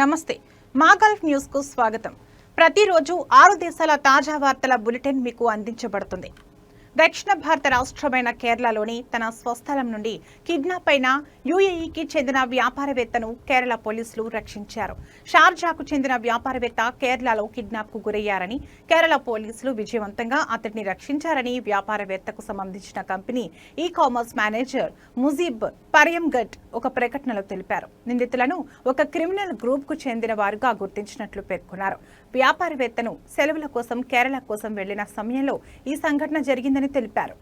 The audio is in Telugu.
నమస్తే. మాగల్ఫ్ న్యూస్కు స్వాగతం. ప్రతిరోజు ఆరు దేశాల తాజా వార్తల బులెటిన్ మీకు అందించబడుతుంది. దక్షిణ భారత రాష్ట్రమైన కేరళలోని తన స్వస్థలం నుండి కిడ్నాప్ అయిన యుఏఈకి చెందిన వ్యాపారవేత్తను కేరళ పోలీసులు రక్షించారు. షార్జాకు చెందిన వ్యాపారవేత్త కేరళలో కిడ్నాప్కు గురయ్యారని కేరళ పోలీసులు విజయవంతంగా అతడిని రక్షించారని వ్యాపారవేత్తకు సంబంధించిన company e commerce manager Mujeeb పర్యంగట్ ఒక ప్రకటనలో తెలిపారు. నిందితులను ఒక క్రిమినల్ గ్రూప్కు చెందిన వారుగా గుర్తించినట్లు పేర్కొన్నారు. వ్యాపారవేత్తను సెలవుల కోసం కేరళ కోసం వెళ్ళిన సమయంలో ఈ సంఘటన జరిగిందని తెలిపారు.